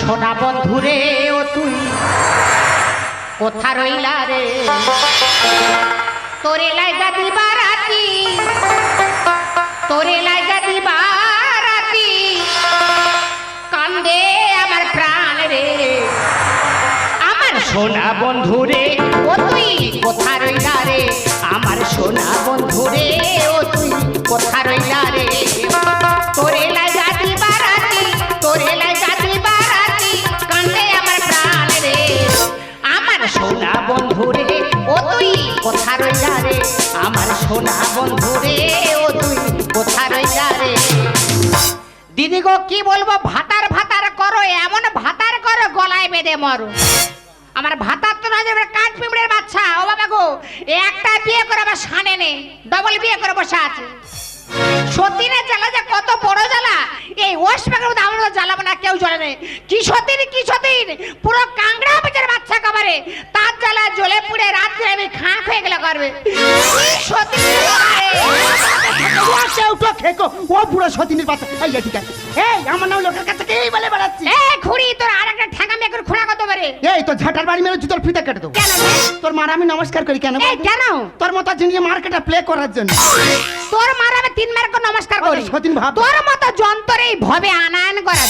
সোনা বন্ধু রে ও তুই কোথা রইলা রে? তোরে লাইগা দিবা রাতি তোরে লাইগা দিবা রাতি কান্দে আমার প্রাণ রে। আমার সোনা বন্ধু রে ও তুই কোথা রইলা রে? আমার সোনা বন্ধু রে ও তুই কোথা রইলা রে? তোরে সোনা বন্ধু রে, ও তুই কোথা রে? দিদি গো, কি বলব, ভাতার ভাতার করো, এমন ভাতার করো, গলায় বেঁধে মরো। আমার ভাতার তো নয় কাঠ পিঁপড়ের বাচ্চা, ও বাবা গো, একটা বিয়ে করে আবার সানে নে ডবল বিয়ে করে বসে আছে। সতীনের জ্বালা যে কত বড় জ্বালা? এই ওয়েস্ট বেঙ্গল জ্বালাবো না কেউ জ্বলে নেই। কি সতীন কি সতীন পুরো কাংড়া বেচার বাচ্চা কামারে তার জ্বালা জ্বলে পুড়ে রাত্রে আমি খাঁ হয়ে গেলে করবে সতীন খেকো। ও আমার নাম লোকের কাছে কি বলে বেড়াচ্ছি এ তোর আর একটা ঠ্যাঙ্গা মেয়ে করে খোঁড়া কত পারে এই তো ঝাঁটার বাড়ি কেটে দেবো তোর মার আমি নমস্কার করি কেন এই কেন তোর মতো জিনিয়ে মার্কেটে প্লে করার জন্য তোর মার আমি তিন মার করে নমস্কার করি সতীন ভাব। তোর মতো যন্ত্র ভবে আনায়ন করার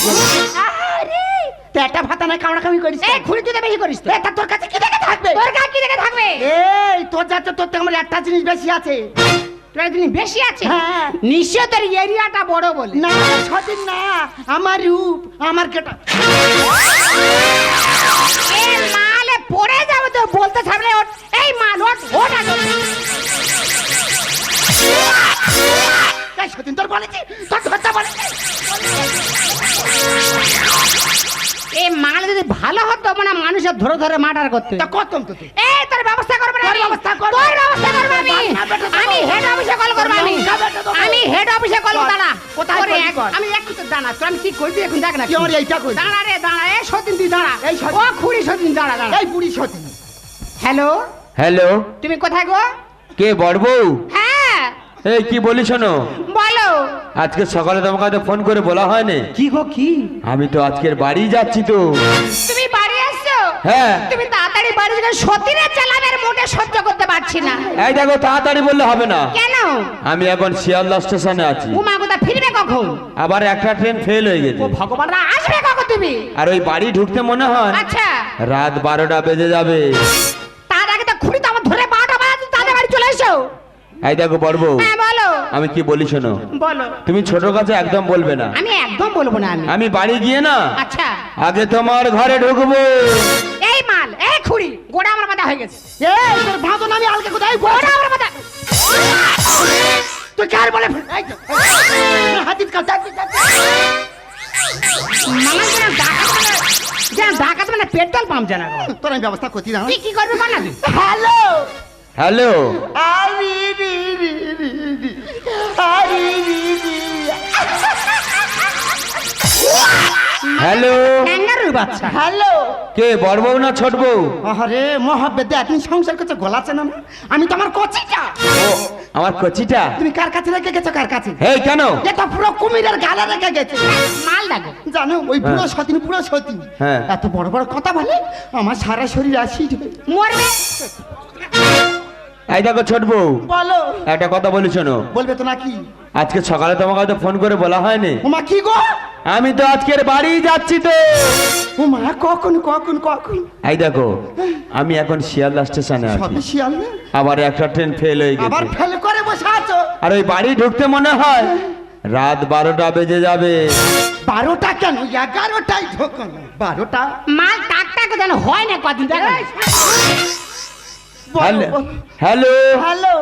ভাতা না কামড়া কামি করিস এই তুই বেশি করিস তো। এটা তোর কাছে কি দেখে থাকবে তোর গা কি দেখে থাকবে তোর যাচ্ছে তোর আমার একটা জিনিস বেশি আছে বেশি আছে। নিশ্চয় তোর এরিয়াটা বড় বলে। না সতীন না। আমার রূপ আমার কেটা মালে পড়ে যাবে তো বলতে ওঠ। এই মাল ওঠ। সতীন তোর বলেছি তোর ধরতে বলেছি। এই মাল যদি ভালো হতো মানে মানুষের ধরে ধরে মার্ডার করতে। তা কত এই তোর ব্যবস্থা করবে না ব্যবস্থা করব। তোর ব্যবস্থা করব আমি হেড অফিসে কল করব আমি। আমি হেড অফিসে কল কর। দাঁড়া। কোথায় করবি এক- আমি একটু তো দাঁড়া তোর আমি কি করবি এখন? দেখ না কি আমার এইটা কই? দাঁড়া রে দাঁড়া এ সতীন তুই দাঁড়া। এই সতীন। ও খুড়ি সতীন দাঁড়া দাঁড়া। এই বুড়ি সতীন। হ্যালো? হ্যালো? তুমি কোথায় গো? কে বড় বউ? হ্যাঁ। এই কি বলি শোনো? বলো। আজকে সকালে তোমাকে তো ফোন করে বলা হয়নি। কি গো কি? আমি তো আজকের বাড়ি যাচ্ছি তো। তুমি হ্যাঁ। তুমি তাড়াতাড়ি বাড়ি সতীনের মোটে সহ্য করতে পারছি না। এই দেখো তাড়াতাড়ি বললে হবে না। কেন? আমি এখন শিয়ালদা স্টেশনে আছি। উমা কোথা ফিরবে কখন? আবার একটা ট্রেন ফেল হয়ে গেছে। ও ভগবানরা আসবে কখন তুমি? আর ওই বাড়ি ঢুকতে মনে হয় আচ্ছা। রাত বারোটা বেজে যাবে। তার আগে তো খুঁড়ি তো আমার ধরে বারোটা বাজে তাদের বাড়ি চলে এসো। এই দেখো বড় বউ হ্যাঁ বলো। আমি কি বলি শোনো? বলো। তুমি ছোট কাছে একদম বলবে না। আমি একদম বলব না আমি। আমি বাড়ি গিয়ে না আচ্ছা। আগে তোমার ঘরে ঢুকবো। এই মাল এই খুঁড়ি গোড়া আমার মাথা হয়ে গেছে। এই তোর ভাঁদন আমি আলকে কোথায়? গোড়া আমার মাথা। তুই কার বলে এই তো, এই তো, হাতির কাছে মামা যেন মানে মানে পেট্রোল পাম্প জানা তোর আমি ব্যবস্থা করছি না। তুই কি করবি বল না হ্যালো। হ্যালো। আরি রি রি রি রি আরি রি রি। হ্যালো। ক্যাঙ্গারুর বাচ্চা। হ্যালো। কে বড় বউ না ছোট বউ? আরে তুমি সংসার করছ না? আমি তোমার কচিটা। ও আমার কচিটা? তুমি কার কাছে রেখে গেছো কার কাছে? এই কেন? এটা পুরো কুমিরের গালা রেখে গেছে। মাল জানো ওই পুরো সতীন পুরো সতীন। হ্যাঁ। এত বড় বড় কথা বলে আমার সারা শরীর আসি মরবে। এই দেখো ছোট বউ। বলো। একটা কথা বলি শোনো। বলবে তো নাকি আজকে সকালে তোমাকে তো ফোন করে বলা হয়নি। ওমা কি গো? আমি তো আজকের বাড়ি যাচ্ছি তো। ওমা কখন কখন কখন? এই দেখো আমি এখন শিয়ালদা স্টেশনে আছি। সবে শিয়াল না আবার একটা ট্রেন ফেল হয়ে আবার গেছে ফেল করে বসে আছো? আর ওই বাড়ি ঢুকতে মনে হয় রাত বারোটা বেজে যাবে। বারোটা কেন? এগারোটাই ঢোকো বারোটা? মাল টাক টাক যেন হয় না কদিন হ্যালো হ্যালো। হ্যালো।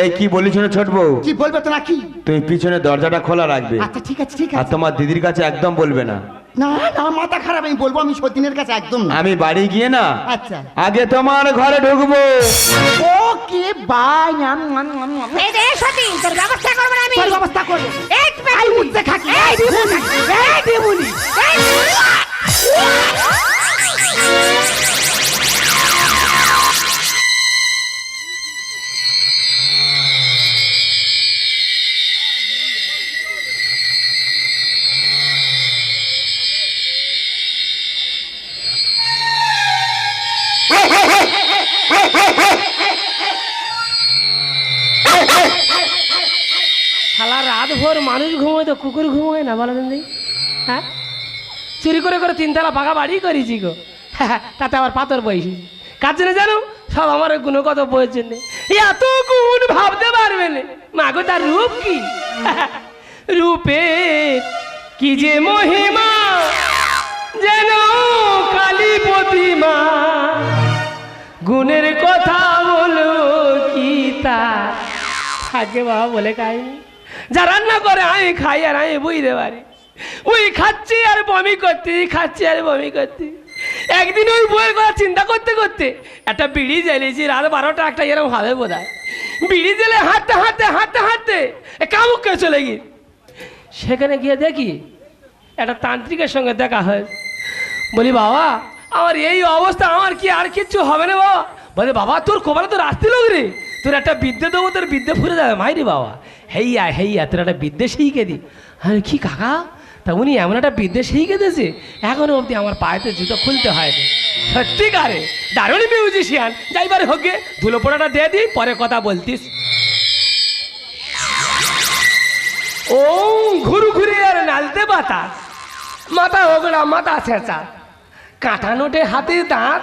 এই কি বলি শোনো ছোট বউ? কি বলবে তো নাকি তুমি পিছনে দরজাটা খোলা রাখবে। আচ্ছা ঠিক আছে ঠিক আর তোমার দিদির কাছে একদম বলবে না। না না মাথা খারাপ আমি বলব আমি সতীনের কাছে একদম না। আমি বাড়ি গিয়ে না আচ্ছা। আগে তোমার ঘরে ঢুকবো। বাই আম আম আম। এই রে সতী তোর ব্যবস্থা করব না আমি। তোর ব্যবস্থা করব এই আই উঠতে খাকি এই দিবুনি এই দিবুনি শালা রাত ভোর মানুষ ঘুমোয় তো, কুকুর ঘুমোয় না বলো দিন হ্যাঁ? চুরি করে করে তিনতলা পাকা বাড়ি করেছি গো। তাতে আবার পাথর বইছি। কার জন্য জানো? সব আমার ওই গুণগত বইয়ের জন্য। এত গুণ ভাবতে পারবে না। মাগো, তার রূপ কি? রূপে কি যে মহিমা, যেন কালী প্রতিমা গুণের কথা বলো কি তা? থাকে বাবা বলে খাই। যা রান্না করে আমি খাই আর আমি বুঝতে পারি। ওই খাচ্ছি আর বমি করতে খাচ্ছি আর বমি করতে। একদিন ওই বইয়ের কথা চিন্তা করতে করতে একটা বিড়ি জ্বালিয়েছি রাত বারোটা একটা এরকম হবে বোধ হয় বিড়ি জেলে হাঁটতে হাঁটতে হাঁটতে হাঁটতে কামুককে চলে গিয়ে। সেখানে গিয়ে দেখি একটা তান্ত্রিকের সঙ্গে দেখা হয়। বলি বাবা আমার এই অবস্থা, আমার কি আর কিচ্ছু হবে না বাবা? বলে, বাবা, তোর কপালে তো রাস্তি লোক রে। তোর একটা বিদ্যে দেবো, তোর বিদ্যে ফুরে যাবে, মাইরি বাবা। হেইয়া হেইয়া, তোর একটা বিদ্যে শিখে দি। আরে কি কাকা? তা উনি এমন একটা বিদ্যে শিখে দিয়েছে, এখনও অবধি আমার পায়েতে জুতো খুলতে হয়নি। সত্যিকারে দারুণ মিউজিশিয়ান যাইবারে হোক ধুলো পোড়াটা দিয়ে দিই পরে কথা বলতিস। ও ঘুরু ঘুরে আর নালতে বাতাস। মাথা ওগড়া, মাথা ছেঁচা। কাঁটা নোটে হাতে দাঁত।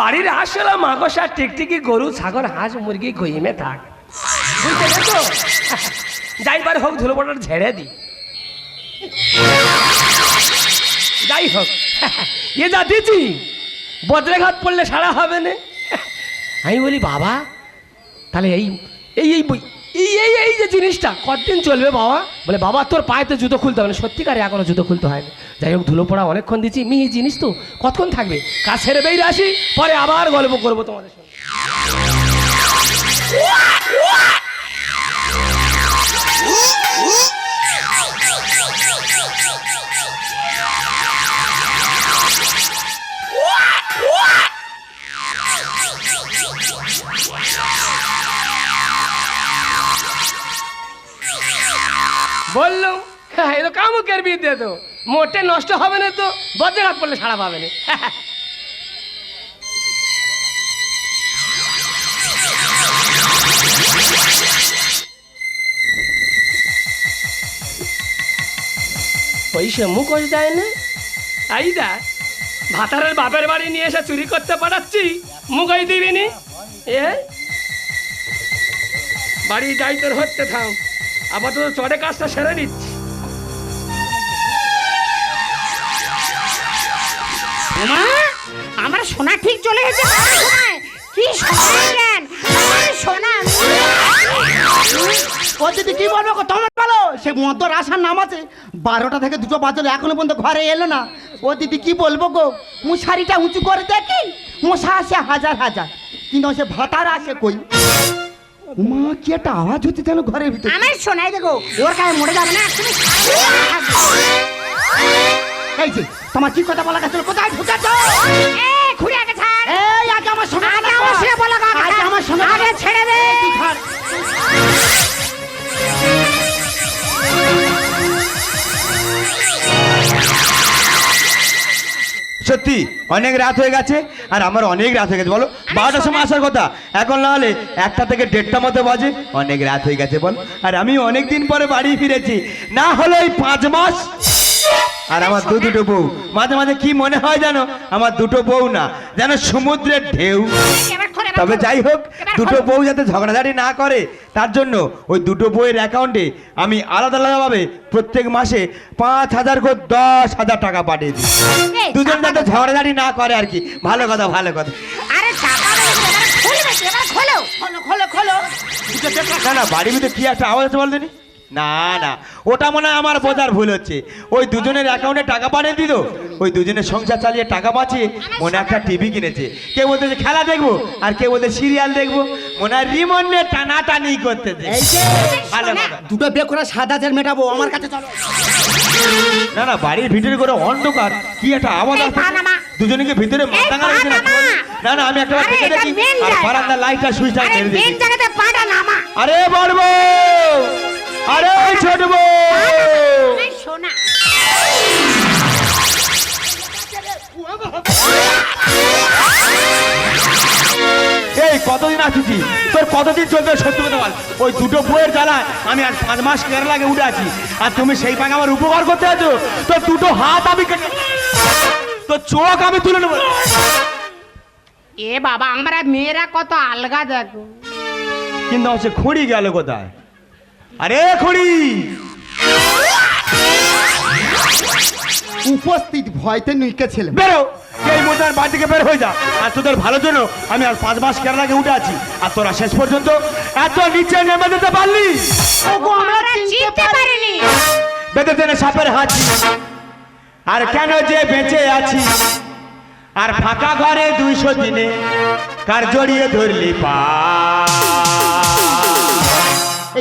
বাড়ির আসলে মাগসা টিকটিকি গরু, ছাগল, হাঁস, মুরগি গইমে থাক। বুঝতে পেরেছ যাইবার হোক, ধুলো পটার ঝেড়ে দি। যাই হোক, এ যা দিচ্ছি বজ্রাঘাত পড়লে সারা হবে না। আমি বলি, বাবা, তাহলে এই এই এই বই এই এই এই যে জিনিসটা, কতদিন চলবে বাবা? বলে, বাবা, তোর পায়েতে জুতো খুলতে হবে। না সত্যিকারে এখনও জুতো খুলতে হয় না যাই হোক, ধুলো পড়া অনেকক্ষণ দিচ্ছি মিহি জিনিস তো কতক্ষণ থাকবে? কাজ সেরে বেরিয়ে আসি, পরে আবার গল্প করব তোমাদের সঙ্গে। বলল হ্যাঁ এ তো কামুকের বিদ্যে তো। মোটে নষ্ট হবে না তো, বজ্রাঘাত পড়লে সারা পাবে না। পয়সা মুখোশ দেয় না দা ভাতারের বাপের বাড়ি নিয়ে এসে চুরি করতে পাঠাচ্ছি মুখোশ দিবি নি এ? বাড়ি যাই তোর হচ্ছে থাম। আপাতত চড়ে কাজটা সেরে নিচ্ছি। মা আমার সোনা ঠিক চলে গেছে। আমার। কি সোনা জ্ঞান। সোনা। ও দিদি কি বলব গো? তোমার বলো? সে মদ্য আসার নাম আছে। বারোটা থেকে দুটো বাজলে এখনও পর্যন্ত ঘরে এলো না। ও দিদি কি বলব গো? মশারিটা উঁচু করে দেখি। মশা আসে হাজার হাজার। কিন্তু সে ভাতার আসে কই? মা কি একটা আওয়াজ হচ্ছে যেন ঘরের ভিতরে। আমার শোনাই দেখো ওর কাছে মরে যাবে না? তুমি এই যে তোমার কি কথা বলা গেছিল? কোথায় ঢুকেছ? ঘুরে আগে ছাড়। এই আগে আমার সঙ্গে আগে আমার সঙ্গে বলা আগে আগে আমার সঙ্গে আগে ছেড়ে দে। সত্যি অনেক রাত হয়ে গেছে আর আমার অনেক রাত হয়ে গেছে বলো বারোটার সময় আসার কথা। এখন না হলে একটা থেকে দেড়টা মতো বাজে অনেক রাত হয়ে গেছে বল। আর আমি অনেক দিন পরে বাড়ি ফিরেছি না হলে এই পাঁচ মাস। আর আমার দু দুটো বউ। মাঝে মাঝে কি মনে হয় জানো? আমার দুটো বউ না যেন সমুদ্রের ঢেউ। তবে যাই হোক দুটো বউ যাতে ঝগড়াঝাড়ি না করে তার জন্য ওই দুটো বইয়ের অ্যাকাউন্টে আমি আলাদা আলাদাভাবে প্রত্যেক মাসে পাঁচ হাজার করে দশ হাজার টাকা পাঠিয়ে দিই। দুজন যাতে ঝগড়াঝাড়ি না করে আর কি। ভালো কথা ভালো কথা। আরে খোলো। খোলো খোলো খোলো। না না বাড়ির ভিতরে কি একটা আওয়াজ আছে বলতে না না। ওটা মনে হয় আমার বোঝার ভুল হচ্ছে। ওই দুজনের অ্যাকাউন্টে টাকা পাঠিয়ে দিত ওই দুজনের সংসার চালিয়ে টাকা বাঁচিয়ে মনে একটা টিভি কিনেছে। কেউ বলতেছে খেলা দেখব? আর কেউ বলতে সিরিয়াল দেখব? মনে হয় রিমন নিয়ে টানাটানি করতেছে। দুটো বে করে সাত হাজার মেটাবো আমার কাছে চলো। না না বাড়ির ভিতরে করে অন্ধকার। কি একটা আওয়াজ আসছে দুজনকে ভিতরে মাথা গেছে না? না আমি একটা দেখে। দেখি আর। বারান্দার লাইটটা সুইচটা আরে মেরে দিই আরে বলব আরে ছোট বউ এই সোনা এই কতদিন আছিস? তোর কতদিন চলবে সত্যি কথা বল। ওই দুটো বইয়ের জ্বালায় আমি আর পাঁচ মাস কেরালাকে উঠে আছি। আর তুমি সেই পাকে আমার উপকার করতে আছো? তোর দুটো হাত আমি কেটে তোর চোখ আমি তুলে নেব। এ বাবা আমরা মেয়েরা কত আলগা দেখো। কিন্তু সে খুঁড়ি গেল কোথায়? আরে খুঁড়ি! উপস্থিত ভয়তে নিকে ছেলে। বেরো! এই মোটার বাড়ি থেকে বের হয়ে যা। আর তোদের ভালোর জন্য আমি আর পাঁচ মাস কেরালাকে উঠে আছি। আর তোরা শেষ পর্যন্ত এত নিচে নেমে যেতে পারলি? বেঁধে টেনে সাপের হাঁচি আর কেন যে বেঁচে আছি? আর ফাঁকা ঘরে দুইশো দিনে কার জড়িয়ে ধরলি পা?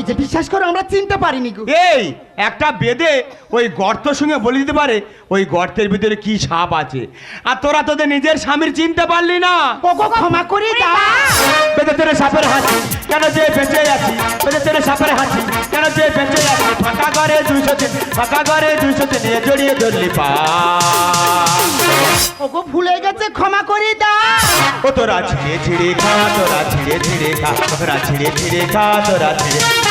এই যে বিশ্বাস করো আমরা চিনতে পারিনি গো। এই একটা বেদে ওই গর্ত সঙ্গে বলে দিতে পারে ওই গর্তের ভিতরে কি সাপ আছে। আর তোরা তোদের নিজের স্বামীর চিনতে পারলি না। ওগো ক্ষমা করে দাও। বেঁধে তেরে সাপের হাঁচি কেন যে বেঁচে আছি? তেরে সাপের হাঁচি কেন যে বেঁচে আছি? ফাঁকা ঘরে দুইশো দিন ফাঁকা ঘরে দুইশো দিন জড়িয়ে ধরলি পা। ওগো ভুলে গেছে ক্ষমা করে দাও। ও তোরা ছিঁড়ে ছিঁড়ে খা তোরা ছিঁড়ে ছিঁড়ে খা তোরা ছিঁড়ে ছিঁড়ে খা তোরা ছিঁড়ে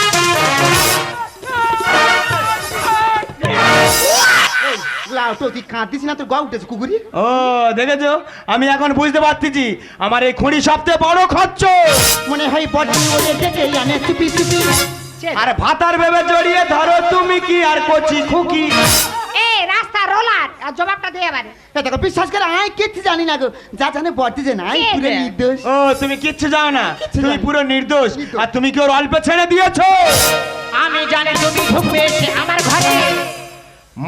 ও দেখেছ? আমি এখন বুঝতে পারতেছি আমার এই খুঁড়ি সবচেয়ে বড় খরচ মনে হয় আর ভাতার ভেবে জড়িয়ে ধরো তুমি কি আর কচি খুকি? আর জবাবটা দে এবারে। তা দেখো বিশ্বাস করে আমি কিচ্ছু জানি না গো। যা জানে বর্তি যে কে পুরো নির্দোষ। ও তুমি কিচ্ছু জানো না? তুমি পুরো নির্দোষ। নির্দোষ। আর তুমি কি ওর অল্প ছেড়ে দিয়েছ? আমি জানি তুমি ঢুকবে সে আমার ঘরে।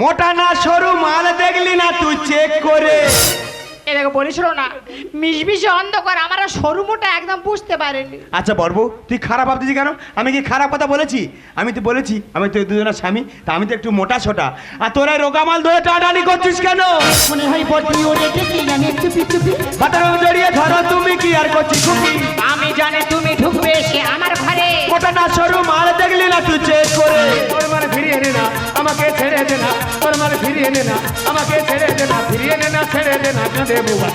মোটা না সরু মাল দেখলি না তুই চেক করে। এ দেখো বলিস না মিশমিশে অন্ধকার আমরা সরু মোটা একদম বুঝতে পারিনি। আচ্ছা বর্ব তুই খারাপ ভাবতেছি কেন? আমি কি খারাপ কথা বলেছি? আমি তো বলেছি আমি তো দুজনের স্বামী তা আমি তো একটু মোটা ছোটা আর তোরা রোগামাল ধরে টাটানি করছিস কেন? মনে হয় ওরে চুপি চুপি। ভাতার জড়িয়ে ধরো তুমি কি আর কচি খুকি? আমি জানি তুমি ঢুকবে সে আমার ঘরে। মোটা না সরু মাল দেখলি না তুই চেক করে। মানে ফিরিয়ে না। আমাকে ছেড়ে দে না তোর মানে ফিরিয়ে নে না আমাকে ছেড়ে দে না ফিরিয়ে নে না ছেড়ে দে না কাঁদে বুবা।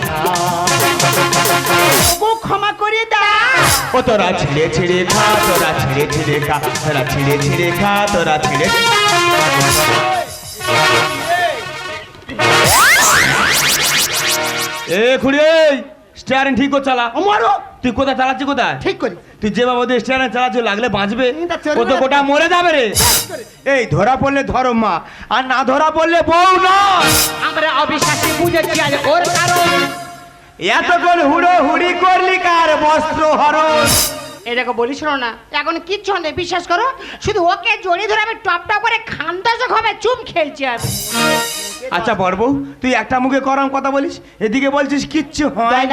ওগো ক্ষমা করে দাও ও তোরা ছিঁড়ে ছিঁড়ে খা তোরা ছিঁড়ে ছিঁড়ে খা তোরা ছিঁড়ে ছিঁড়ে খা তোরা ছিঁড়ে এ খুড়ি স্টিয়ারিং ঠিক করে চালা আমারও তুই কোথায় চালাচ্ছি কোথায়? ঠিক করি। তুই যে বাবা দিয়ে স্টিয়ারিং চালাচ্ছি লাগলে বাঁচবে। ও তো গোটা মরে যাবে রে। এই ধরা পড়লে ধরো মা আর না ধরা পড়লে বউ না আমরা অবিশ্বাসী বুঝেছি আজ ওর কারণ। এতক্ষণ হুড়ো হুড়ি করলি কার বস্ত্র হরণ? এ দেখো বলিস না। এখন কিচ্ছু নেই বিশ্বাস করো। শুধু ওকে জড়িয়ে ধরে আমি টপ টপ করে খান্দাসক হবে চুম খেলছি আমি। আচ্ছা পর্ব তুই একটা মুখে করম কথা বলিস এদিকে বলছিস কিচ্ছু হয়?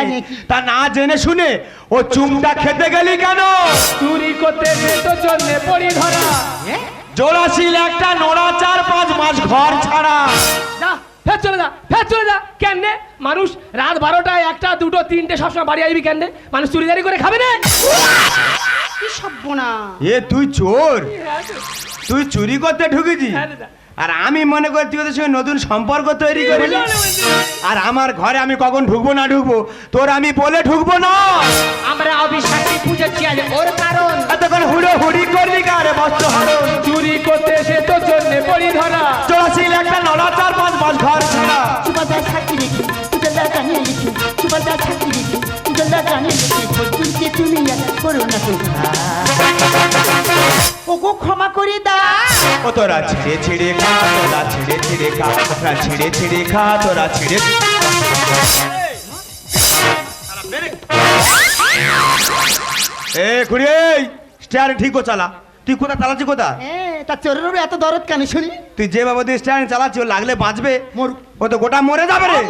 তা না জেনে শুনে ও চুমটা খেতে গেলি কেন? চুরি করতে তো জন্যে পড়ি ধরা। জোড়াশিল একটা নোড়া চার পাঁচ মাস ঘর ছাড়া। না ফের চলে যা ফের চলে যা। কেন রে? মানুষ রাত বারোটায় একটা দুটো তিনটে সবসময় বাড়ি আসবি কেন মানুষ চুরিদারি করে খাবে না কি এ তুই চোর। তুই চুরি করতে ঢুকেছি হ্যাঁ আর আমি মনে করি তুই ওদের সঙ্গে নতুন সম্পর্ক তৈরি করবি আর আমার ঘরে আমি কখন ঢুকবো না ঢুকবো তোর আমি বলে ঢুকবো না। আমরা অবিশ্বাসী আজ ওর কারণ। এতক্ষণ হুড়ো হুড়ি করলি কারে বস্ত্র হরণ। চুরি করতে এসে তো জন্যে পড়ি ধরা। জোড়াশিল একটা নোড়া চার পাঁচ ঘর ছাড়া সুবাদা ছাকি রেখে সুগন্ধা গানে তুমি করো না তো ওগো ক্ষমা করে দাও। ও তোরা ছিঁড়ে ছিঁড়ে খা তোরা ছিঁড়ে ছিঁড়ে খা তোরা ছিঁড়ে ছিঁড়ে খা তোরা ছিঁড়ে এ খুড়ি স্টিয়ারিং ঠিক করে চালা। তুই কোথা চালাচ্ছি কোথা তা চোরের উপরে এত দরদ কেন শুনি? তুই যে বাবু দিয়ে স্টিয়ারিং চালাচ্ছি ও লাগলে বাঁচবে। ও তো গোটা মরে যাবে রে।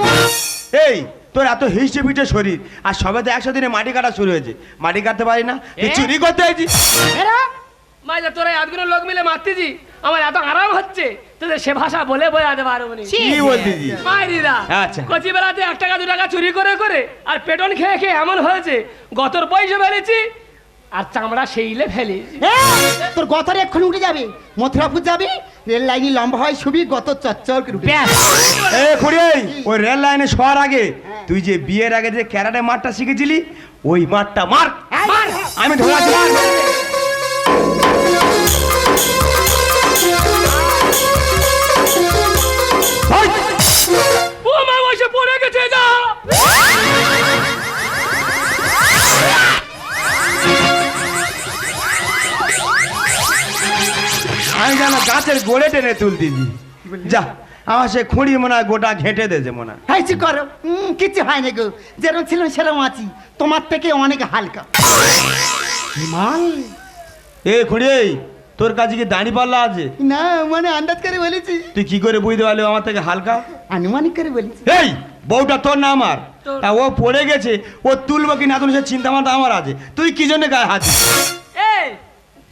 এই তোর এত হিসে পিঠে শরীর আর সবে তো একশো দিনে মাটি কাটা শুরু হয়েছে। মাটি কাটতে পারি না তুই চুরি করতে হয়েছি মাইজা তোরা এতগুলো লোক মিলে মারতেছি আমার এত আরাম হচ্ছে তোদের সে ভাষা বলে বোঝাতে পারব কি বলতেছি আচ্ছা। কচি বেলাতে এক টাকা দু টাকা চুরি করে করে আর পেটন খেয়ে খেয়ে এমন হয়েছে গতর পয়সা ফেলেছি আর চামড়া সেইলে ফেলে। তোর গতরে এক্ষুনি উঠে যাবে। মথুরাপুর যাবি রেল লাইনে লম্বা হয় ছবি গত চচ্চর এ খুড়ি ওই রেল লাইনে শোয়ার আগে তুই যে বিয়ের আগে যে ক্যারাটে মাঠটা শিখেছিলি ওই মারটা মার। আমি ধরে পড়ে গেছে যা আমি যেন গাছের গোড়ে টেনে তুলতেছি যা আমার সে খুঁড়ি মনে হয় গোটা ঘেঁটে দেছে মনে হয়। হাইছি করো। উম, কিচ্ছু হয়নি গো। যেরকম ছিলাম সেরকম আছি। তোমার থেকে অনেক হালকা। মাল এ খুঁড়ি এই, তোর কাছে কি দাঁড়ি পাল্লা আছে? না মানে আন্দাজ করে বলেছি। তুই কি করে বুঝতে পারলি ও আমার থেকে হালকা? আনুমানিক করে বলেছি। এই বউটা তোর না আমার? তা ও পড়ে গেছে ও তুলবো কি না তুলবো সে চিন্তা মাথা আমার আছে। তুই কি জন্য গায়ে হাত?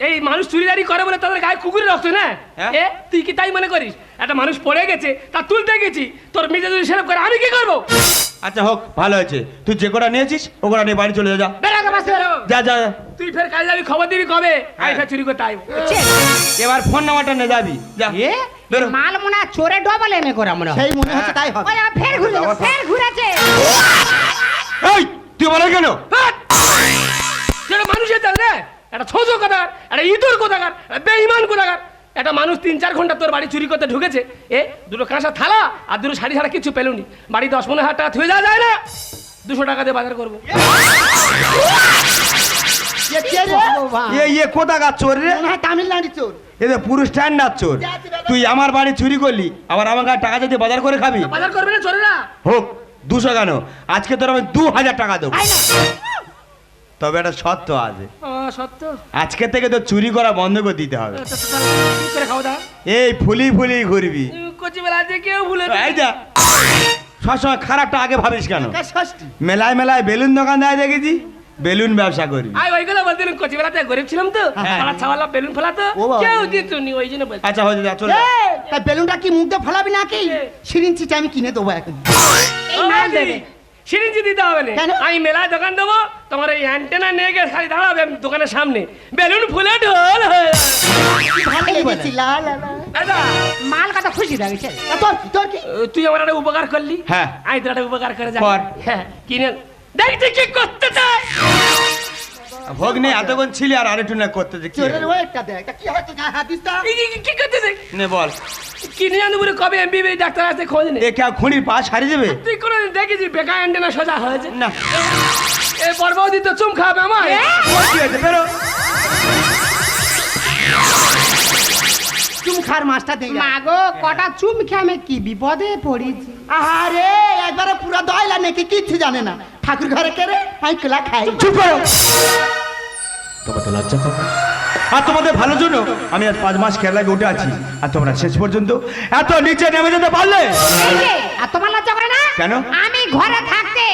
এই মানুষ চুরিদারি করে বলে তাদের গায়ে কুকুরের রক্ত না? হ্যাঁ? এ তুই কি তাই মনে করিস? একটা মানুষ পড়ে গেছে তা তুলতে গেছি তোর মেজে যদি সেরকম করে আমি কি করব? আচ্ছা হোক ভালো হয়েছে। তুই যে কটা নিয়েছিস ও কটা নিয়ে বাড়ি চলে যা, যা। আগে বাসে বেরো। যা। তুই ফের কাজে যাবি খবর দিবি কবে? আমি হ্যাঁ। ফের চুরি করতে আইবো। এবার ফোন নাম্বারটা নে যাবি। যা। এ বেরো। মাল মনে চোরে ডবল এমে করে মনে সেই মনে হচ্ছে তাই হবে। ওই ফের ঘুরে ফের ঘুরেছে। এই তুই বলে কেন? হাট! যেটা মানুষের চাল রে একটা ছোট কোথাকার একটা ইঁদুর কোথাকার একটা বেইমান কোথাকার। একটা মানুষ তিন চার ঘণ্টা তোর বাড়ি চুরি করতে ঢুকেছে এ দুটো কাঁসা থালা আর দুটো শাড়ি ছাড়া কিছু পেলুনি। বাড়ি দশ পনেরো হাজার টাকা থুয়ে যাওয়া যায় না। দুশো টাকা দিয়ে বাজার করব। ইয়ে কোথাকার চোর রে? তামিলনাড়ু চোর। এ তো পুরো চোর। তুই আমার বাড়ি চুরি করলি আবার আমার কাছে টাকা যদি বাজার করে খাবি? বাজার করবে না চোরেরা? হোক দুশো কেন? আজকে তোর আমি দু হাজার টাকা দেবো। তবে একটা শর্ত আছে। আজকে থেকে তো চুরি করা বন্ধ করে দিতে হবে। কি করে খাওয়া দাওয়া এই ফুলি ফুলি ঘুরবি। কচি বেলা যে কেউ ভুলে এই যা। সবসময় খারাপটা আগে ভাবিস কেন? ষষ্ঠী। মেলায় মেলায় বেলুন দোকান দেয় দেখেছি? বেলুন ব্যবসা আই কচি বেলাতে গরিব ছিলাম তো। হ্যাঁ। ছাওয়ালা বেলুন ফেলাতো। ও বাবা। কেউ দিত নি ওই জন্য বলছি। আচ্ছা হয়ে যা চলে যা। এ, তা বেলুনটা কি মুখ দিয়ে ফলাবি নাকি? সিরিঞ্জ চিঠি আমি কিনে দেবো এখন। এই মাল দেবে। সিরিঞ্জি দিতে হবে না। আমি মেলায় দোকান দেবো তোমার এই অ্যান্টেনা নিয়ে গিয়ে খালি দাঁড়াবে আমি দোকানের সামনে। বেলুন ফুলে ঢোল হয়ে মাল কথা খুশি লাগছে তুই আমার একটা উপকার করলি? হ্যাঁ। আমি তোর একটা উপকার করে যাই হ্যাঁ কিনে দেখছি কি করতে চাই ভোগ নেই এতক্ষণ ছিলি আর আরেকটু না করতে যে কি? ওয়েটটা দেখ তা কি হয়তো গায়ে হাত দিস তা? কি- কি- কি করতে চাই নে বল। কিনে জানি বলে কবে এমবিবি ডাক্তার আসতে খোঁজ নেই এ কে খুঁড়ির পা সারি দেবে তুই কোনোদিন দেখেছিস বেকার অ্যান্টেনা সোজা হয়েছে? না। এ বরবাদি তো চুম খাবে আমার কি হয়েছে? বেরো। চুম খার মাছটা দিয়ে মাগো কটা চুম খেয়ে আমি কি বিপদে পড়েছি। আরে একবারে পুরো দয়লা নাকি কিচ্ছু জানে না। ঠাকুর ঘরে কেড়ে আমি কেলা খাই। চুপ করো। তোমাদের লজ্জা করো আর তোমাদের ভালোর জন্য আমি আজ পাঁচ মাস কেরালায় উঠে আছি। আর তোমরা শেষ পর্যন্ত এত নিচে নেমে যেতে পারলে? এই যে আর তোমার লজ্জা করে না? কেন? আমি ঘরে থাকতে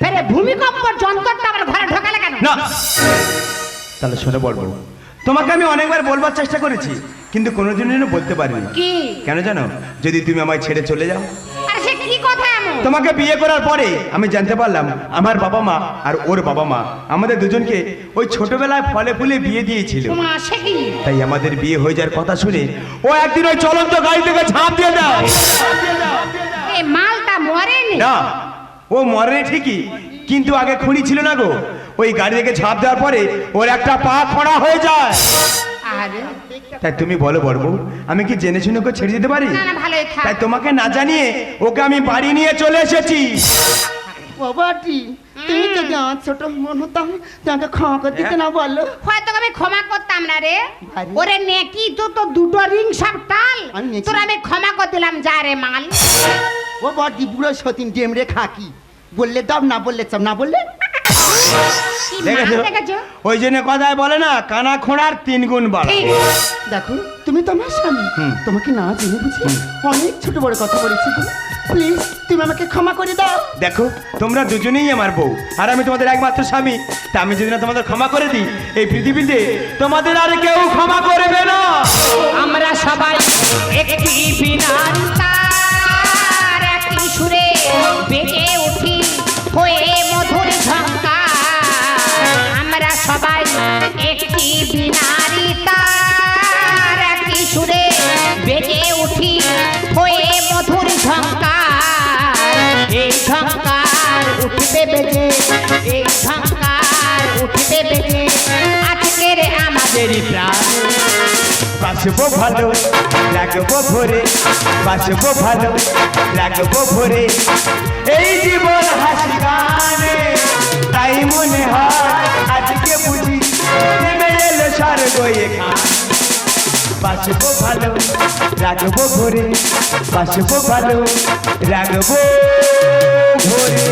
ফেরে ভূমিকম্প যন্ত্রটা আমার ঘরে ঢোকালে কেন? না। তাহলে শুনে বলব তোমাকে আমি অনেকবার বলবার চেষ্টা করেছি কিন্তু কোনোদিনও বলতে পারিনি। কি? কেন জানো? যদি তুমি আমায় ছেড়ে চলে যাও তোমাকে বিয়ে করার পরে আমি জানতে পারলাম আমার বাবা মা আর ওর বাবা মা আমাদের দুজনকে ওই ছোটবেলায় ফলে ফুলে বিয়ে দিয়েছিল। তাই আমাদের বিয়ে হয়ে যাওয়ার কথা শুনে ও একদিন ওই চলন্ত গাড়ি থেকে ঝাঁপ দিয়ে দাও। মালটা মরেনি? না ও মরে ঠিকই কিন্তু আগে খুনি ছিল না গো। ওই গাড়ি থেকে ঝাঁপ দেওয়ার পরে ওর একটা পা খোঁড়া হয়ে যায়। আরে তাই তুমি বলো বড় বউ, আমি কি জেনে শুনে ওকে ছেড়ে দিতে পারি? না না ভালোই থাক। তাই তোমাকে না জানিয়ে ওকে আমি বাড়ি নিয়ে চলে এসেছি। বাবাটি তুমি তো জান ছোট মন হতাম তোমাকে ক্ষমা করে দিতে না বলল হয়তো আমি ক্ষমা করতাম না রে। ওরে নেকি তো তো দুটো রিং সব টাল। তোর আমি ক্ষমা করে দিলাম যা রে মাল। ও বড়ি বুড়ো সতীন ডেমরে খাকি। বললে দাও না বললে সব না বললে দেখেছ? ওই জন্য কথায় বলে না কানা খোঁড়ার তিন গুণ বাড়া দেখো তুমি তো আমার স্বামী। তোমাকে না জেনে বুঝি অনেক ছোট বড় কথা বলেছি প্লিজ তুমি আমাকে ক্ষমা করে দাও। দেখো তোমরা দুজনেই আমার বউ আর আমি তোমাদের একমাত্র স্বামী। তা আমি যদি না তোমাদের ক্ষমা করে দিই এই পৃথিবীতে তোমাদের আর কেউ ক্ষমা করবে না। আমরা সবাই একটি বিনার তার একটি সুরে বেজে উঠি হয়ে বিনারি তার একটি সুরে বেজে উঠি হয়ে মধুর ঝঙ্কার। এই ঝঙ্কার উঠবে বেজে এই ঝঙ্কার উঠবে বেজে প্রাণে। বাসবো ভালো, রাখব ভরে বাসবো ভালো, রাখব ভরে। এই জীবন হাসি গানে তাই মনে হয় আজকে বুঝি নেমে এলো বাঁচবো ভালো রাখব ভরে বাঁচবো ভালো রাখব ভরে।